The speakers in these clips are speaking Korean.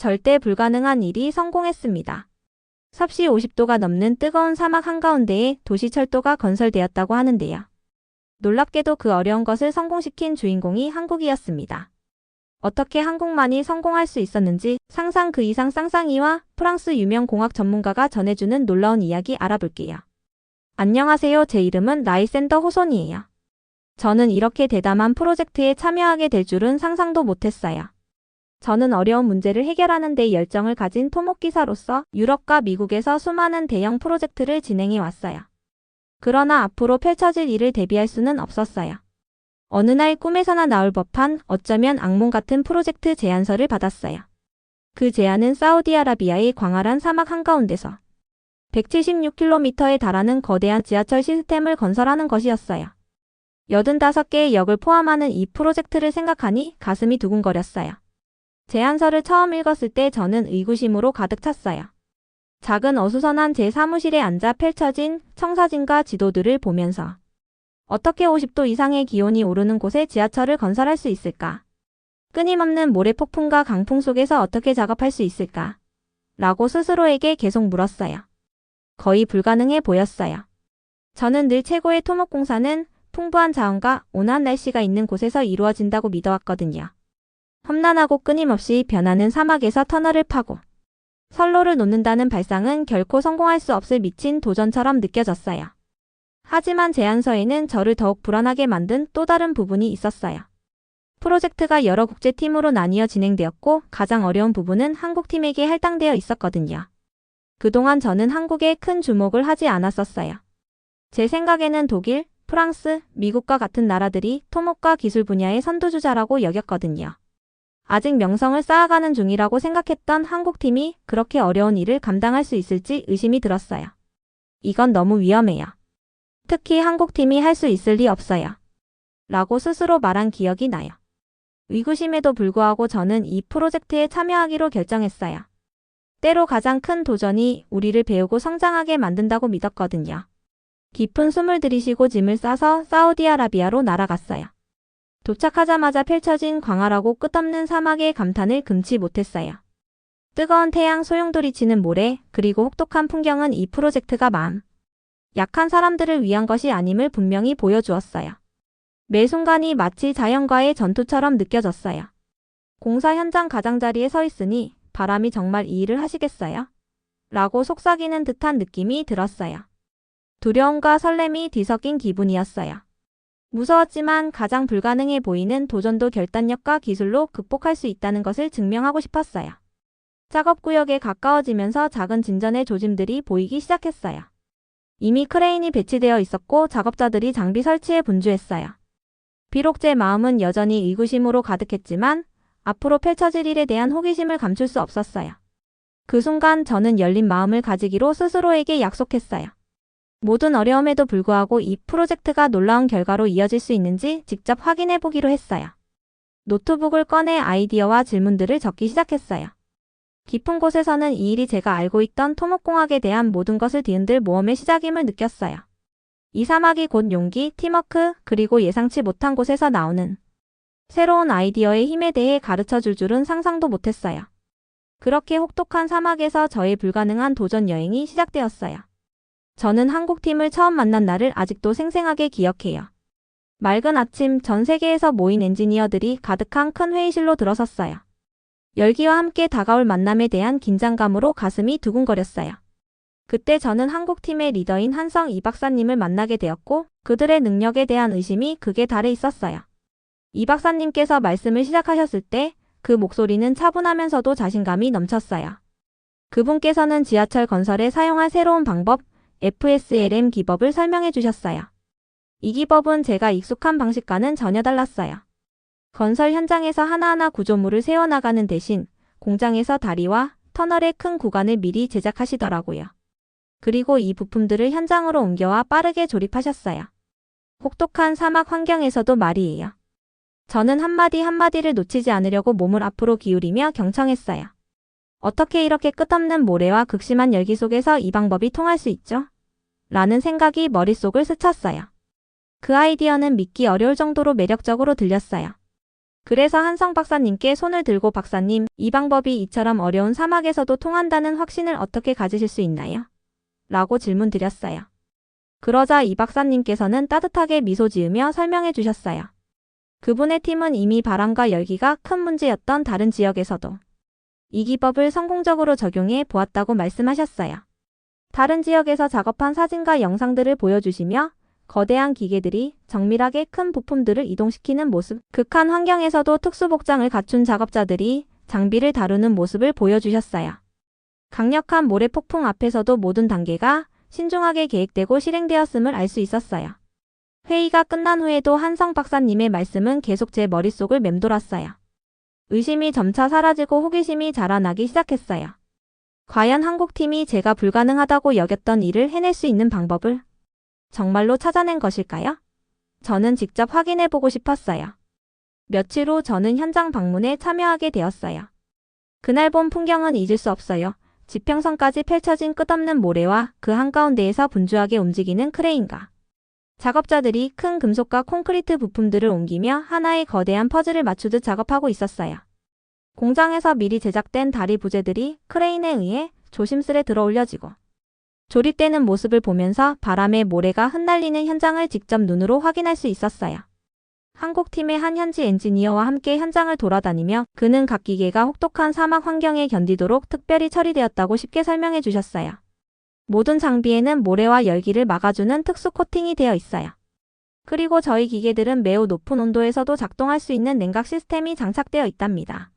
절대 불가능한 일이 성공했습니다. 섭씨 50도가 넘는 뜨거운 사막 한가운데에 도시철도가 건설되었다고 하는데요. 놀랍게도 그 어려운 것을 성공시킨 주인공이 한국이었습니다. 어떻게 한국만이 성공할 수 있었는지 상상 그 이상 쌍쌍이와 프랑스 유명 공학 전문가가 전해주는 놀라운 이야기 알아볼게요. 안녕하세요. 제 이름은 라이센더 호손이에요. 저는 이렇게 대담한 프로젝트에 참여하게 될 줄은 상상도 못했어요. 저는 어려운 문제를 해결하는 데 열정을 가진 토목기사로서 유럽과 미국에서 수많은 대형 프로젝트를 진행해 왔어요. 그러나 앞으로 펼쳐질 일을 대비할 수는 없었어요. 어느 날 꿈에서나 나올 법한 어쩌면 악몽 같은 프로젝트 제안서를 받았어요. 그 제안은 사우디아라비아의 광활한 사막 한가운데서 176km에 달하는 거대한 지하철 시스템을 건설하는 것이었어요. 85개의 역을 포함하는 이 프로젝트를 생각하니 가슴이 두근거렸어요. 제안서를 처음 읽었을 때 저는 의구심으로 가득 찼어요. 작은 어수선한 제 사무실에 앉아 펼쳐진 청사진과 지도들을 보면서 어떻게 50도 이상의 기온이 오르는 곳에 지하철을 건설할 수 있을까? 끊임없는 모래폭풍과 강풍 속에서 어떻게 작업할 수 있을까? 라고 스스로에게 계속 물었어요. 거의 불가능해 보였어요. 저는 늘 최고의 토목공사는 풍부한 자원과 온화한 날씨가 있는 곳에서 이루어진다고 믿어왔거든요. 험난하고 끊임없이 변하는 사막에서 터널을 파고 선로를 놓는다는 발상은 결코 성공할 수 없을 미친 도전처럼 느껴졌어요. 하지만 제안서에는 저를 더욱 불안하게 만든 또 다른 부분이 있었어요. 프로젝트가 여러 국제팀으로 나뉘어 진행되었고 가장 어려운 부분은 한국팀에게 할당되어 있었거든요. 그동안 저는 한국에 큰 주목을 하지 않았었어요. 제 생각에는 독일, 프랑스, 미국과 같은 나라들이 토목과 기술 분야의 선두주자라고 여겼거든요. 아직 명성을 쌓아가는 중이라고 생각했던 한국팀이 그렇게 어려운 일을 감당할 수 있을지 의심이 들었어요. 이건 너무 위험해요. 특히 한국팀이 할 수 있을 리 없어요. 라고 스스로 말한 기억이 나요. 의구심에도 불구하고 저는 이 프로젝트에 참여하기로 결정했어요. 때로 가장 큰 도전이 우리를 배우고 성장하게 만든다고 믿었거든요. 깊은 숨을 들이쉬고 짐을 싸서 사우디아라비아로 날아갔어요. 도착하자마자 펼쳐진 광활하고 끝없는 사막의 감탄을 금치 못했어요. 뜨거운 태양 소용돌이치는 모래, 그리고 혹독한 풍경은 이 프로젝트가 마음. 약한 사람들을 위한 것이 아님을 분명히 보여주었어요. 매 순간이 마치 자연과의 전투처럼 느껴졌어요. 공사 현장 가장자리에 서 있으니 바람이 정말 이 일을 하시겠어요? 라고 속삭이는 듯한 느낌이 들었어요. 두려움과 설렘이 뒤섞인 기분이었어요. 무서웠지만 가장 불가능해 보이는 도전도 결단력과 기술로 극복할 수 있다는 것을 증명하고 싶었어요. 작업구역에 가까워지면서 작은 진전의 조짐들이 보이기 시작했어요. 이미 크레인이 배치되어 있었고 작업자들이 장비 설치에 분주했어요. 비록 제 마음은 여전히 의구심으로 가득했지만 앞으로 펼쳐질 일에 대한 호기심을 감출 수 없었어요. 그 순간 저는 열린 마음을 가지기로 스스로에게 약속했어요. 모든 어려움에도 불구하고 이 프로젝트가 놀라운 결과로 이어질 수 있는지 직접 확인해 보기로 했어요. 노트북을 꺼내 아이디어와 질문들을 적기 시작했어요. 깊은 곳에서는 이 일이 제가 알고 있던 토목공학에 대한 모든 것을 뒤흔들 모험의 시작임을 느꼈어요. 이 사막이 곧 용기, 팀워크, 그리고 예상치 못한 곳에서 나오는 새로운 아이디어의 힘에 대해 가르쳐 줄 줄은 상상도 못했어요. 그렇게 혹독한 사막에서 저의 불가능한 도전 여행이 시작되었어요. 저는 한국팀을 처음 만난 날을 아직도 생생하게 기억해요. 맑은 아침 전 세계에서 모인 엔지니어들이 가득한 큰 회의실로 들어섰어요. 열기와 함께 다가올 만남에 대한 긴장감으로 가슴이 두근거렸어요. 그때 저는 한국팀의 리더인 한성 이 박사님을 만나게 되었고 그들의 능력에 대한 의심이 극에 달해 있었어요. 이 박사님께서 말씀을 시작하셨을 때 그 목소리는 차분하면서도 자신감이 넘쳤어요. 그분께서는 지하철 건설에 사용할 새로운 방법, FSLM 기법을 설명해 주셨어요. 이 기법은 제가 익숙한 방식과는 전혀 달랐어요. 건설 현장에서 하나하나 구조물을 세워나가는 대신 공장에서 다리와 터널의 큰 구간을 미리 제작하시더라고요. 그리고 이 부품들을 현장으로 옮겨와 빠르게 조립하셨어요. 혹독한 사막 환경에서도 말이에요. 저는 한마디 한마디를 놓치지 않으려고 몸을 앞으로 기울이며 경청했어요. 어떻게 이렇게 끝없는 모래와 극심한 열기 속에서 이 방법이 통할 수 있죠? 라는 생각이 머릿속을 스쳤어요. 그 아이디어는 믿기 어려울 정도로 매력적으로 들렸어요. 그래서 한성 박사님께 손을 들고 박사님, 이 방법이 이처럼 어려운 사막에서도 통한다는 확신을 어떻게 가지실 수 있나요? 라고 질문 드렸어요. 그러자 이 박사님께서는 따뜻하게 미소 지으며 설명해 주셨어요. 그분의 팀은 이미 바람과 열기가 큰 문제였던 다른 지역에서도 이 기법을 성공적으로 적용해 보았다고 말씀하셨어요. 다른 지역에서 작업한 사진과 영상들을 보여주시며 거대한 기계들이 정밀하게 큰 부품들을 이동시키는 모습, 극한 환경에서도 특수복장을 갖춘 작업자들이 장비를 다루는 모습을 보여주셨어요. 강력한 모래 폭풍 앞에서도 모든 단계가 신중하게 계획되고 실행되었음을 알 수 있었어요. 회의가 끝난 후에도 한성 박사님의 말씀은 계속 제 머릿속을 맴돌았어요. 의심이 점차 사라지고 호기심이 자라나기 시작했어요. 과연 한국팀이 제가 불가능하다고 여겼던 일을 해낼 수 있는 방법을 정말로 찾아낸 것일까요? 저는 직접 확인해 보고 싶었어요. 며칠 후 저는 현장 방문에 참여하게 되었어요. 그날 본 풍경은 잊을 수 없어요. 지평선까지 펼쳐진 끝없는 모래와 그 한가운데에서 분주하게 움직이는 크레인과 작업자들이 큰 금속과 콘크리트 부품들을 옮기며 하나의 거대한 퍼즐을 맞추듯 작업하고 있었어요. 공장에서 미리 제작된 다리 부재들이 크레인에 의해 조심스레 들어 올려지고 조립되는 모습을 보면서 바람에 모래가 흩날리는 현장을 직접 눈으로 확인할 수 있었어요. 한국팀의 한 현지 엔지니어와 함께 현장을 돌아다니며 그는 각 기계가 혹독한 사막 환경에 견디도록 특별히 처리되었다고 쉽게 설명해 주셨어요. 모든 장비에는 모래와 열기를 막아주는 특수 코팅이 되어 있어요. 그리고 저희 기계들은 매우 높은 온도에서도 작동할 수 있는 냉각 시스템이 장착되어 있답니다.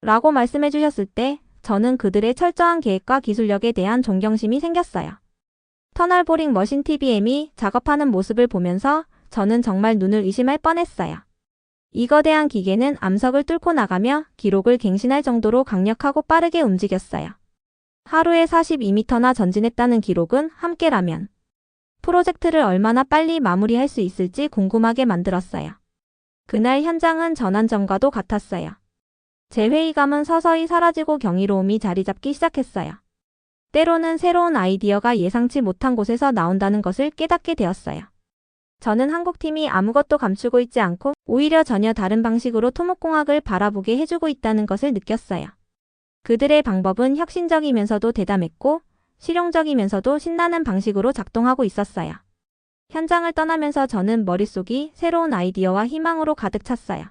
라고 말씀해 주셨을 때 저는 그들의 철저한 계획과 기술력에 대한 존경심이 생겼어요. 터널 보링 머신 TBM이 작업하는 모습을 보면서 저는 정말 눈을 의심할 뻔했어요. 이 거 대한 기계는 암석을 뚫고 나가며 기록을 갱신할 정도로 강력하고 빠르게 움직였어요. 하루에 42m나 전진했다는 기록은 함께라면 프로젝트를 얼마나 빨리 마무리할 수 있을지 궁금하게 만들었어요. 그날 현장은 전환점과도 같았어요. 제 회의감은 서서히 사라지고 경이로움이 자리 잡기 시작했어요. 때로는 새로운 아이디어가 예상치 못한 곳에서 나온다는 것을 깨닫게 되었어요. 저는 한국팀이 아무것도 감추고 있지 않고 오히려 전혀 다른 방식으로 토목공학을 바라보게 해주고 있다는 것을 느꼈어요. 그들의 방법은 혁신적이면서도 대담했고 실용적이면서도 신나는 방식으로 작동하고 있었어요. 현장을 떠나면서 저는 머릿속이 새로운 아이디어와 희망으로 가득 찼어요.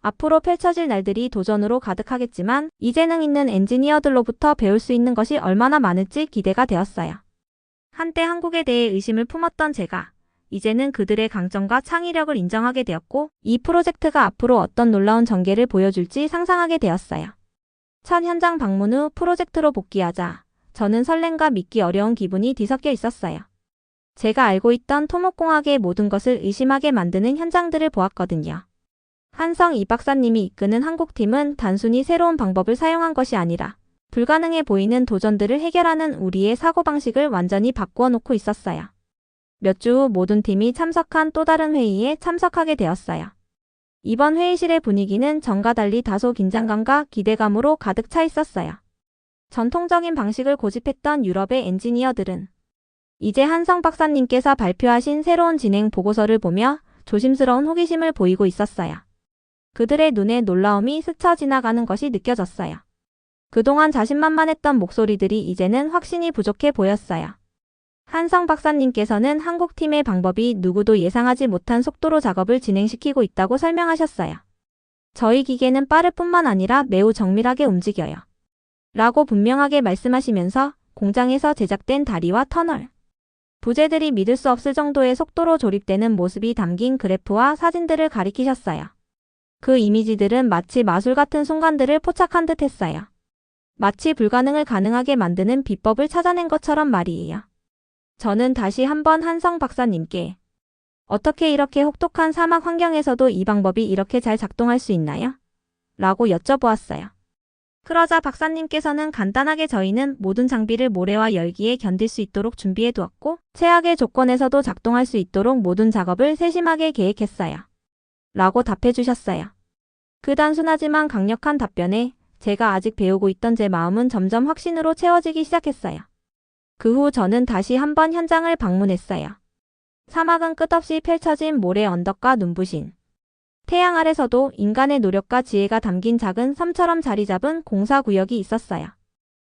앞으로 펼쳐질 날들이 도전으로 가득하겠지만 이 재능 있는 엔지니어들로부터 배울 수 있는 것이 얼마나 많을지 기대가 되었어요. 한때 한국에 대해 의심을 품었던 제가 이제는 그들의 강점과 창의력을 인정하게 되었고 이 프로젝트가 앞으로 어떤 놀라운 전개를 보여줄지 상상하게 되었어요. 첫 현장 방문 후 프로젝트로 복귀하자 저는 설렘과 믿기 어려운 기분이 뒤섞여 있었어요. 제가 알고 있던 토목공학의 모든 것을 의심하게 만드는 현장들을 보았거든요. 한성 이 박사님이 이끄는 한국팀은 단순히 새로운 방법을 사용한 것이 아니라 불가능해 보이는 도전들을 해결하는 우리의 사고방식을 완전히 바꾸어 놓고 있었어요. 몇 주 후 모든 팀이 참석한 또 다른 회의에 참석하게 되었어요. 이번 회의실의 분위기는 전과 달리 다소 긴장감과 기대감으로 가득 차 있었어요. 전통적인 방식을 고집했던 유럽의 엔지니어들은 이제 한성 박사님께서 발표하신 새로운 진행 보고서를 보며 조심스러운 호기심을 보이고 있었어요. 그들의 눈에 놀라움이 스쳐 지나가는 것이 느껴졌어요. 그동안 자신만만했던 목소리들이 이제는 확신이 부족해 보였어요. 한성 박사님께서는 한국팀의 방법이 누구도 예상하지 못한 속도로 작업을 진행시키고 있다고 설명하셨어요. 저희 기계는 빠를 뿐만 아니라 매우 정밀하게 움직여요. 라고 분명하게 말씀하시면서 공장에서 제작된 다리와 터널, 부재들이 믿을 수 없을 정도의 속도로 조립되는 모습이 담긴 그래프와 사진들을 가리키셨어요. 그 이미지들은 마치 마술 같은 순간들을 포착한 듯 했어요. 마치 불가능을 가능하게 만드는 비법을 찾아낸 것처럼 말이에요. 저는 다시 한번 한성 박사님께 어떻게 이렇게 혹독한 사막 환경에서도 이 방법이 이렇게 잘 작동할 수 있나요? 라고 여쭤보았어요. 그러자 박사님께서는 간단하게 저희는 모든 장비를 모래와 열기에 견딜 수 있도록 준비해 두었고 최악의 조건에서도 작동할 수 있도록 모든 작업을 세심하게 계획했어요. 라고 답해 주셨어요. 그 단순하지만 강력한 답변에 제가 아직 배우고 있던 제 마음은 점점 확신으로 채워지기 시작했어요. 그 후 저는 다시 한번 현장을 방문했어요. 사막은 끝없이 펼쳐진 모래 언덕과 눈부신 태양 아래서도 인간의 노력과 지혜가 담긴 작은 섬처럼 자리 잡은 공사 구역이 있었어요.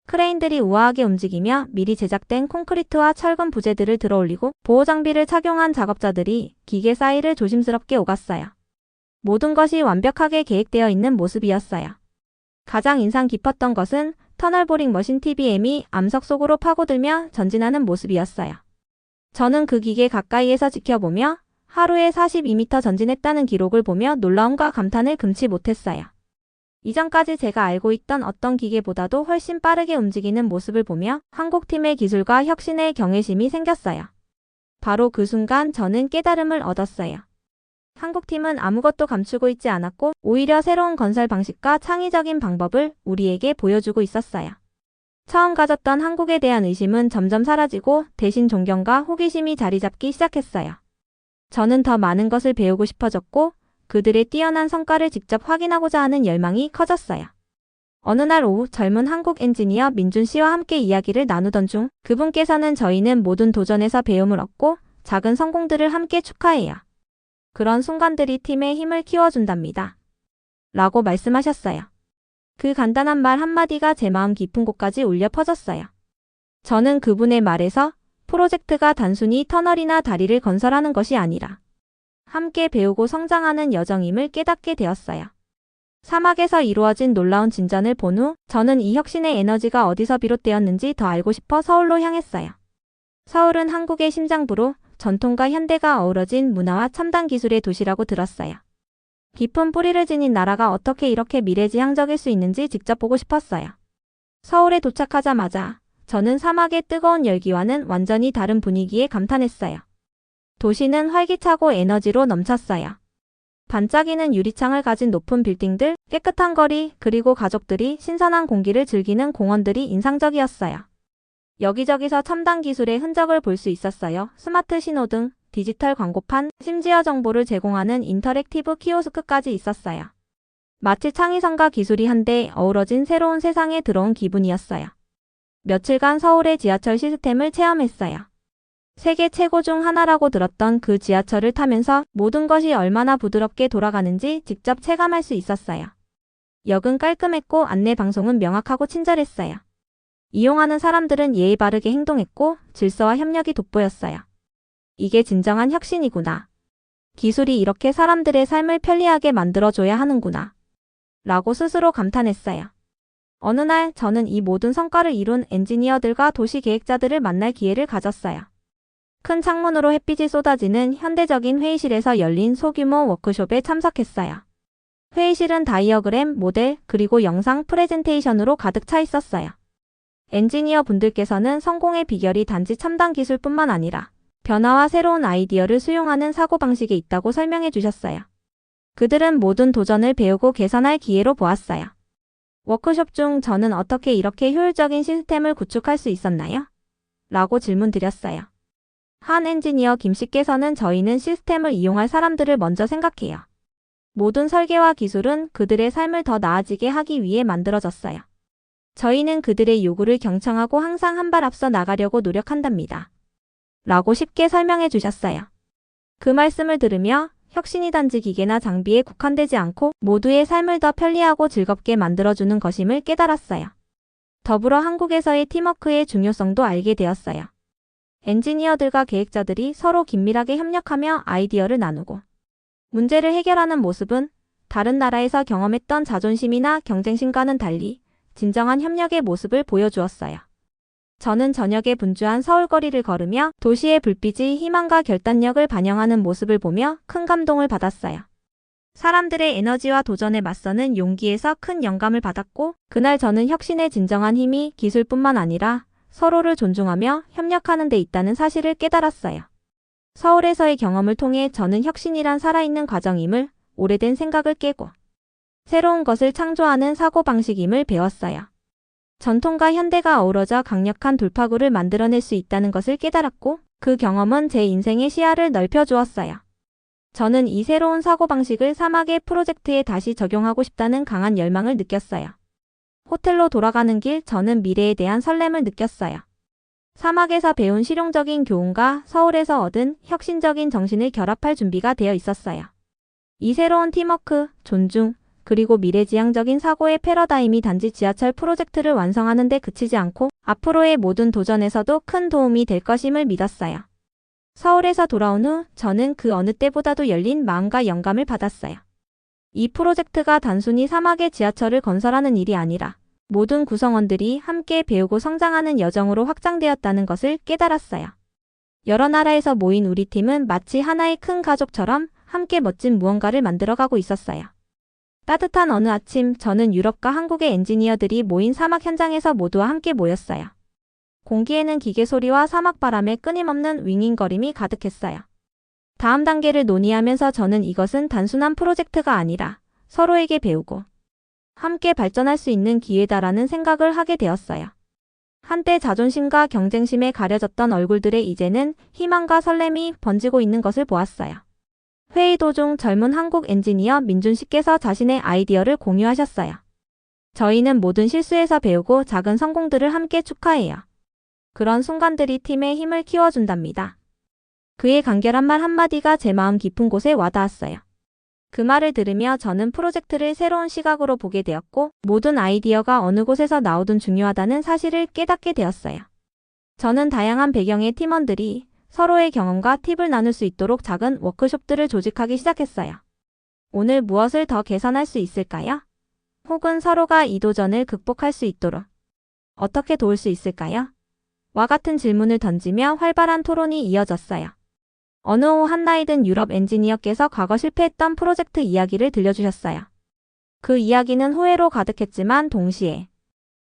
크레인들이 우아하게 움직이며 미리 제작된 콘크리트와 철근 부재들을 들어올리고 보호 장비를 착용한 작업자들이 기계 사이를 조심스럽게 오갔어요. 모든 것이 완벽하게 계획되어 있는 모습이었어요. 가장 인상 깊었던 것은 터널 보링 머신 TBM이 암석 속으로 파고들며 전진하는 모습이었어요. 저는 그 기계 가까이에서 지켜보며 하루에 42m 전진했다는 기록을 보며 놀라움과 감탄을 금치 못했어요. 이전까지 제가 알고 있던 어떤 기계보다도 훨씬 빠르게 움직이는 모습을 보며 한국팀의 기술과 혁신의 경외심이 생겼어요. 바로 그 순간 저는 깨달음을 얻었어요. 한국팀은 아무것도 감추고 있지 않았고 오히려 새로운 건설 방식과 창의적인 방법을 우리에게 보여주고 있었어요. 처음 가졌던 한국에 대한 의심은 점점 사라지고 대신 존경과 호기심이 자리 잡기 시작했어요. 저는 더 많은 것을 배우고 싶어졌고 그들의 뛰어난 성과를 직접 확인하고자 하는 열망이 커졌어요. 어느 날 오후 젊은 한국 엔지니어 민준 씨와 함께 이야기를 나누던 중 그분께서는 저희는 모든 도전에서 배움을 얻고 작은 성공들을 함께 축하해요. 그런 순간들이 팀의 힘을 키워준답니다. 라고 말씀하셨어요. 그 간단한 말 한마디가 제 마음 깊은 곳까지 울려 퍼졌어요. 저는 그분의 말에서 프로젝트가 단순히 터널이나 다리를 건설하는 것이 아니라 함께 배우고 성장하는 여정임을 깨닫게 되었어요. 사막에서 이루어진 놀라운 진전을 본 후 저는 이 혁신의 에너지가 어디서 비롯되었는지 더 알고 싶어 서울로 향했어요. 서울은 한국의 심장부로 전통과 현대가 어우러진 문화와 첨단 기술의 도시라고 들었어요. 깊은 뿌리를 지닌 나라가 어떻게 이렇게 미래지향적일 수 있는지 직접 보고 싶었어요. 서울에 도착하자마자 저는 사막의 뜨거운 열기와는 완전히 다른 분위기에 감탄했어요. 도시는 활기차고 에너지로 넘쳤어요. 반짝이는 유리창을 가진 높은 빌딩들, 깨끗한 거리, 그리고 가족들이 신선한 공기를 즐기는 공원들이 인상적이었어요. 여기저기서 첨단 기술의 흔적을 볼 수 있었어요. 스마트 신호등, 디지털 광고판, 심지어 정보를 제공하는 인터랙티브 키오스크까지 있었어요. 마치 창의성과 기술이 한데 어우러진 새로운 세상에 들어온 기분이었어요. 며칠간 서울의 지하철 시스템을 체험했어요. 세계 최고 중 하나라고 들었던 그 지하철을 타면서 모든 것이 얼마나 부드럽게 돌아가는지 직접 체감할 수 있었어요. 역은 깔끔했고 안내 방송은 명확하고 친절했어요. 이용하는 사람들은 예의 바르게 행동했고 질서와 협력이 돋보였어요. 이게 진정한 혁신이구나. 기술이 이렇게 사람들의 삶을 편리하게 만들어줘야 하는구나. 라고 스스로 감탄했어요. 어느 날 저는 이 모든 성과를 이룬 엔지니어들과 도시 계획자들을 만날 기회를 가졌어요. 큰 창문으로 햇빛이 쏟아지는 현대적인 회의실에서 열린 소규모 워크숍에 참석했어요. 회의실은 다이어그램, 모델, 그리고 영상 프레젠테이션으로 가득 차 있었어요. 엔지니어 분들께서는 성공의 비결이 단지 첨단 기술뿐만 아니라 변화와 새로운 아이디어를 수용하는 사고방식에 있다고 설명해 주셨어요. 그들은 모든 도전을 배우고 개선할 기회로 보았어요. 워크숍 중 저는 어떻게 이렇게 효율적인 시스템을 구축할 수 있었나요? 라고 질문 드렸어요. 한 엔지니어 김 씨께서는 저희는 시스템을 이용할 사람들을 먼저 생각해요. 모든 설계와 기술은 그들의 삶을 더 나아지게 하기 위해 만들어졌어요. 저희는 그들의 요구를 경청하고 항상 한 발 앞서 나가려고 노력한답니다. 라고 쉽게 설명해 주셨어요. 그 말씀을 들으며 혁신이 단지 기계나 장비에 국한되지 않고 모두의 삶을 더 편리하고 즐겁게 만들어주는 것임을 깨달았어요. 더불어 한국에서의 팀워크의 중요성도 알게 되었어요. 엔지니어들과 계획자들이 서로 긴밀하게 협력하며 아이디어를 나누고 문제를 해결하는 모습은 다른 나라에서 경험했던 자존심이나 경쟁심과는 달리 진정한 협력의 모습을 보여주었어요. 저는 저녁에 분주한 서울거리를 걸으며 도시의 불빛이 희망과 결단력을 반영하는 모습을 보며 큰 감동을 받았어요. 사람들의 에너지와 도전에 맞서는 용기에서 큰 영감을 받았고, 그날 저는 혁신의 진정한 힘이 기술뿐만 아니라 서로를 존중하며 협력하는 데 있다는 사실을 깨달았어요. 서울에서의 경험을 통해 저는 혁신이란 살아있는 과정임을 오래된 생각을 깨고 새로운 것을 창조하는 사고방식임을 배웠어요. 전통과 현대가 어우러져 강력한 돌파구를 만들어낼 수 있다는 것을 깨달았고 그 경험은 제 인생의 시야를 넓혀주었어요. 저는 이 새로운 사고방식을 사막의 프로젝트에 다시 적용하고 싶다는 강한 열망을 느꼈어요. 호텔로 돌아가는 길 저는 미래에 대한 설렘을 느꼈어요. 사막에서 배운 실용적인 교훈과 서울에서 얻은 혁신적인 정신을 결합할 준비가 되어 있었어요. 이 새로운 팀워크, 존중, 그리고 미래지향적인 사고의 패러다임이 단지 지하철 프로젝트를 완성하는 데 그치지 않고 앞으로의 모든 도전에서도 큰 도움이 될 것임을 믿었어요. 서울에서 돌아온 후 저는 그 어느 때보다도 열린 마음과 영감을 받았어요. 이 프로젝트가 단순히 사막의 지하철을 건설하는 일이 아니라 모든 구성원들이 함께 배우고 성장하는 여정으로 확장되었다는 것을 깨달았어요. 여러 나라에서 모인 우리 팀은 마치 하나의 큰 가족처럼 함께 멋진 무언가를 만들어가고 있었어요. 따뜻한 어느 아침 저는 유럽과 한국의 엔지니어들이 모인 사막 현장에서 모두와 함께 모였어요. 공기에는 기계 소리와 사막 바람의 끊임없는 윙윙거림이 가득했어요. 다음 단계를 논의하면서 저는 이것은 단순한 프로젝트가 아니라 서로에게 배우고 함께 발전할 수 있는 기회다라는 생각을 하게 되었어요. 한때 자존심과 경쟁심에 가려졌던 얼굴들의 이제는 희망과 설렘이 번지고 있는 것을 보았어요. 회의 도중 젊은 한국 엔지니어 민준 씨께서 자신의 아이디어를 공유하셨어요. 저희는 모든 실수에서 배우고 작은 성공들을 함께 축하해요. 그런 순간들이 팀의 힘을 키워준답니다. 그의 간결한 말 한마디가 제 마음 깊은 곳에 와닿았어요. 그 말을 들으며 저는 프로젝트를 새로운 시각으로 보게 되었고 모든 아이디어가 어느 곳에서 나오든 중요하다는 사실을 깨닫게 되었어요. 저는 다양한 배경의 팀원들이 서로의 경험과 팁을 나눌 수 있도록 작은 워크숍들을 조직하기 시작했어요. 오늘 무엇을 더 개선할 수 있을까요? 혹은 서로가 이 도전을 극복할 수 있도록 어떻게 도울 수 있을까요? 와 같은 질문을 던지며 활발한 토론이 이어졌어요. 어느 오후 한 나이 든 유럽 엔지니어께서 과거 실패했던 프로젝트 이야기를 들려주셨어요. 그 이야기는 후회로 가득했지만 동시에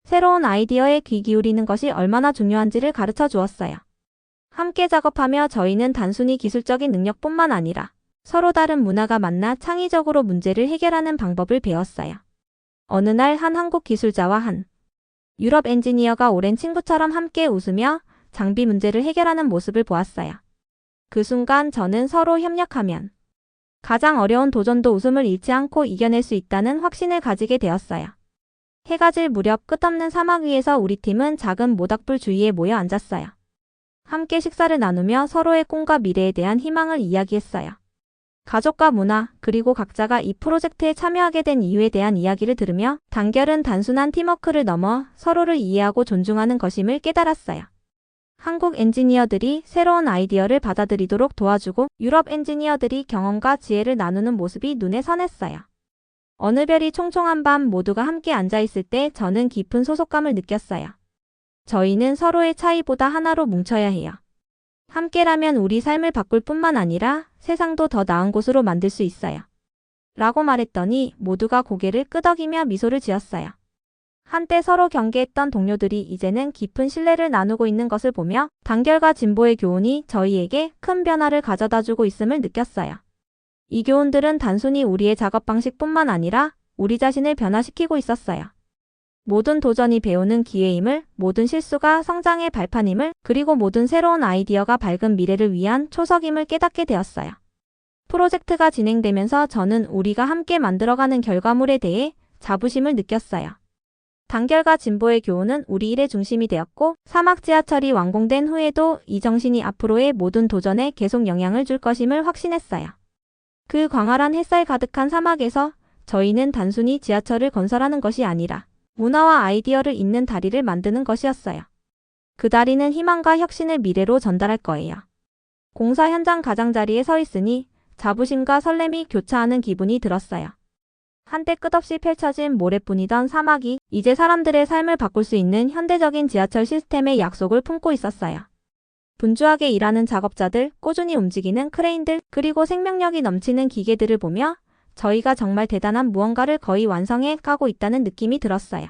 새로운 아이디어에 귀 기울이는 것이 얼마나 중요한지를 가르쳐 주었어요. 함께 작업하며 저희는 단순히 기술적인 능력뿐만 아니라 서로 다른 문화가 만나 창의적으로 문제를 해결하는 방법을 배웠어요. 어느 날 한 한국 기술자와 한 유럽 엔지니어가 오랜 친구처럼 함께 웃으며 장비 문제를 해결하는 모습을 보았어요. 그 순간 저는 서로 협력하면 가장 어려운 도전도 웃음을 잃지 않고 이겨낼 수 있다는 확신을 가지게 되었어요. 해가 질 무렵 끝없는 사막 위에서 우리 팀은 작은 모닥불 주위에 모여 앉았어요. 함께 식사를 나누며 서로의 꿈과 미래에 대한 희망을 이야기했어요. 가족과 문화, 그리고 각자가 이 프로젝트에 참여하게 된 이유에 대한 이야기를 들으며 단결은 단순한 팀워크를 넘어 서로를 이해하고 존중하는 것임을 깨달았어요. 한국 엔지니어들이 새로운 아이디어를 받아들이도록 도와주고 유럽 엔지니어들이 경험과 지혜를 나누는 모습이 눈에 선했어요. 어느 별이 총총한 밤 모두가 함께 앉아있을 때 저는 깊은 소속감을 느꼈어요. 저희는 서로의 차이보다 하나로 뭉쳐야 해요. 함께라면 우리 삶을 바꿀 뿐만 아니라 세상도 더 나은 곳으로 만들 수 있어요. 라고 말했더니 모두가 고개를 끄덕이며 미소를 지었어요. 한때 서로 경계했던 동료들이 이제는 깊은 신뢰를 나누고 있는 것을 보며 단결과 진보의 교훈이 저희에게 큰 변화를 가져다 주고 있음을 느꼈어요. 이 교훈들은 단순히 우리의 작업 방식뿐만 아니라 우리 자신을 변화시키고 있었어요. 모든 도전이 배우는 기회임을, 모든 실수가 성장의 발판임을, 그리고 모든 새로운 아이디어가 밝은 미래를 위한 초석임을 깨닫게 되었어요. 프로젝트가 진행되면서 저는 우리가 함께 만들어가는 결과물에 대해 자부심을 느꼈어요. 단결과 진보의 교훈은 우리 일의 중심이 되었고 사막 지하철이 완공된 후에도 이 정신이 앞으로의 모든 도전에 계속 영향을 줄 것임을 확신했어요. 그 광활한 햇살 가득한 사막에서 저희는 단순히 지하철을 건설하는 것이 아니라 문화와 아이디어를 잇는 다리를 만드는 것이었어요. 그 다리는 희망과 혁신을 미래로 전달할 거예요. 공사 현장 가장자리에 서 있으니 자부심과 설렘이 교차하는 기분이 들었어요. 한때 끝없이 펼쳐진 모래뿐이던 사막이 이제 사람들의 삶을 바꿀 수 있는 현대적인 지하철 시스템의 약속을 품고 있었어요. 분주하게 일하는 작업자들, 꾸준히 움직이는 크레인들, 그리고 생명력이 넘치는 기계들을 보며 저희가 정말 대단한 무언가를 거의 완성해 가고 있다는 느낌이 들었어요.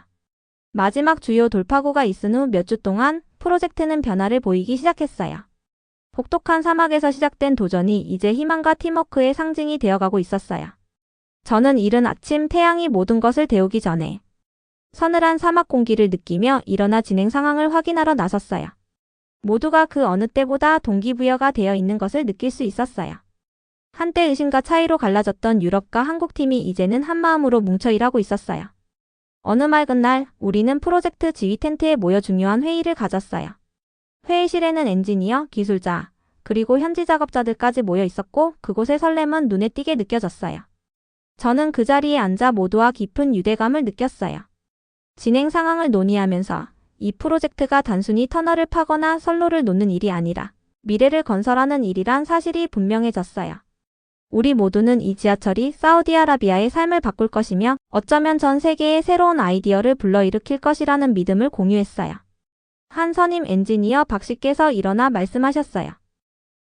마지막 주요 돌파구가 있은 후 몇 주 동안 프로젝트는 변화를 보이기 시작했어요. 혹독한 사막에서 시작된 도전이 이제 희망과 팀워크의 상징이 되어가고 있었어요. 저는 이른 아침 태양이 모든 것을 데우기 전에 서늘한 사막 공기를 느끼며 일어나 진행 상황을 확인하러 나섰어요. 모두가 그 어느 때보다 동기부여가 되어 있는 것을 느낄 수 있었어요. 한때 의심과 차이로 갈라졌던 유럽과 한국 팀이 이제는 한마음으로 뭉쳐 일하고 있었어요. 어느 맑은 날 우리는 프로젝트 지휘 텐트에 모여 중요한 회의를 가졌어요. 회의실에는 엔지니어, 기술자, 그리고 현지 작업자들까지 모여 있었고 그곳의 설렘은 눈에 띄게 느껴졌어요. 저는 그 자리에 앉아 모두와 깊은 유대감을 느꼈어요. 진행 상황을 논의하면서 이 프로젝트가 단순히 터널을 파거나 선로를 놓는 일이 아니라 미래를 건설하는 일이란 사실이 분명해졌어요. 우리 모두는 이 지하철이 사우디아라비아의 삶을 바꿀 것이며 어쩌면 전 세계의 새로운 아이디어를 불러일으킬 것이라는 믿음을 공유했어요. 한 선임 엔지니어 박 씨께서 일어나 말씀하셨어요.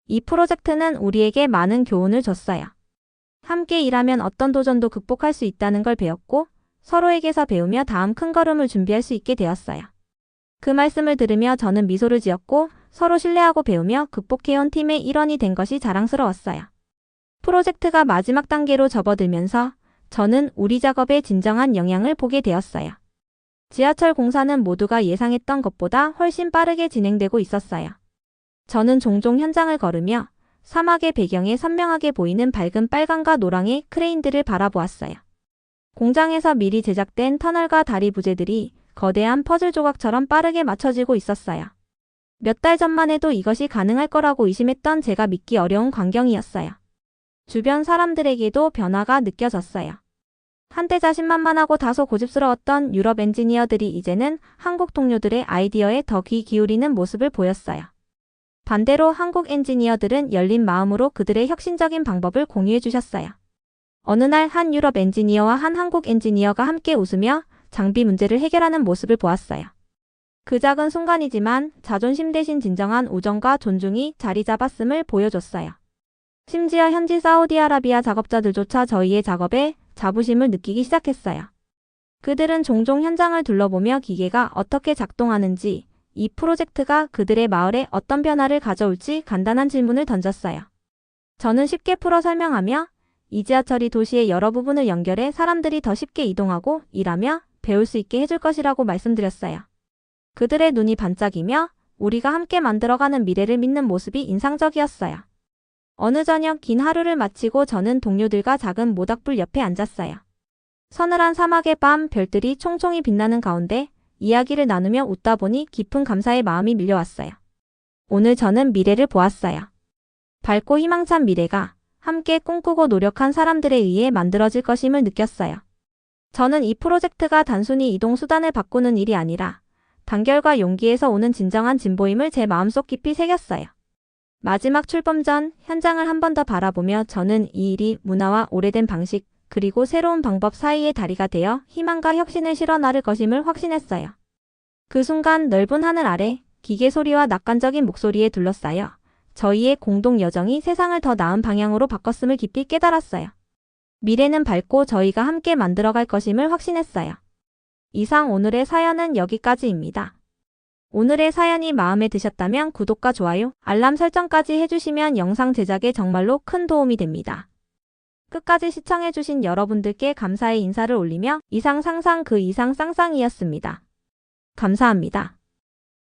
이 프로젝트는 우리에게 많은 교훈을 줬어요. 함께 일하면 어떤 도전도 극복할 수 있다는 걸 배웠고 서로에게서 배우며 다음 큰 걸음을 준비할 수 있게 되었어요. 그 말씀을 들으며 저는 미소를 지었고 서로 신뢰하고 배우며 극복해온 팀의 일원이 된 것이 자랑스러웠어요. 프로젝트가 마지막 단계로 접어들면서 저는 우리 작업에 진정한 영향을 보게 되었어요. 지하철 공사는 모두가 예상했던 것보다 훨씬 빠르게 진행되고 있었어요. 저는 종종 현장을 걸으며 사막의 배경에 선명하게 보이는 밝은 빨강과 노랑의 크레인들을 바라보았어요. 공장에서 미리 제작된 터널과 다리 부재들이 거대한 퍼즐 조각처럼 빠르게 맞춰지고 있었어요. 몇 달 전만 해도 이것이 가능할 거라고 의심했던 제가 믿기 어려운 광경이었어요. 주변 사람들에게도 변화가 느껴졌어요. 한때 자신만만하고 다소 고집스러웠던 유럽 엔지니어들이 이제는 한국 동료들의 아이디어에 더 귀 기울이는 모습을 보였어요. 반대로 한국 엔지니어들은 열린 마음으로 그들의 혁신적인 방법을 공유해 주셨어요. 어느 날 한 유럽 엔지니어와 한 한국 엔지니어가 함께 웃으며 장비 문제를 해결하는 모습을 보았어요. 그 작은 순간이지만 자존심 대신 진정한 우정과 존중이 자리 잡았음을 보여줬어요. 심지어 현지 사우디아라비아 작업자들조차 저희의 작업에 자부심을 느끼기 시작했어요. 그들은 종종 현장을 둘러보며 기계가 어떻게 작동하는지, 이 프로젝트가 그들의 마을에 어떤 변화를 가져올지 간단한 질문을 던졌어요. 저는 쉽게 풀어 설명하며 이 지하철이 도시의 여러 부분을 연결해 사람들이 더 쉽게 이동하고 일하며 배울 수 있게 해줄 것이라고 말씀드렸어요. 그들의 눈이 반짝이며 우리가 함께 만들어가는 미래를 믿는 모습이 인상적이었어요. 어느 저녁 긴 하루를 마치고 저는 동료들과 작은 모닥불 옆에 앉았어요. 서늘한 사막의 밤 별들이 총총히 빛나는 가운데 이야기를 나누며 웃다 보니 깊은 감사의 마음이 밀려왔어요. 오늘 저는 미래를 보았어요. 밝고 희망찬 미래가 함께 꿈꾸고 노력한 사람들에 의해 만들어질 것임을 느꼈어요. 저는 이 프로젝트가 단순히 이동 수단을 바꾸는 일이 아니라 단결과 용기에서 오는 진정한 진보임을 제 마음속 깊이 새겼어요. 마지막 출범 전 현장을 한 번 더 바라보며 저는 이 일이 문화와 오래된 방식 그리고 새로운 방법 사이의 다리가 되어 희망과 혁신을 실어 나를 것임을 확신했어요. 그 순간 넓은 하늘 아래 기계 소리와 낙관적인 목소리에 둘러싸여 저희의 공동 여정이 세상을 더 나은 방향으로 바꿨음을 깊이 깨달았어요. 미래는 밝고 저희가 함께 만들어갈 것임을 확신했어요. 이상 오늘의 사연은 여기까지입니다. 오늘의 사연이 마음에 드셨다면 구독과 좋아요, 알람 설정까지 해주시면 영상 제작에 정말로 큰 도움이 됩니다. 끝까지 시청해주신 여러분들께 감사의 인사를 올리며 이상 상상 그 이상 쌍쌍이었습니다. 감사합니다.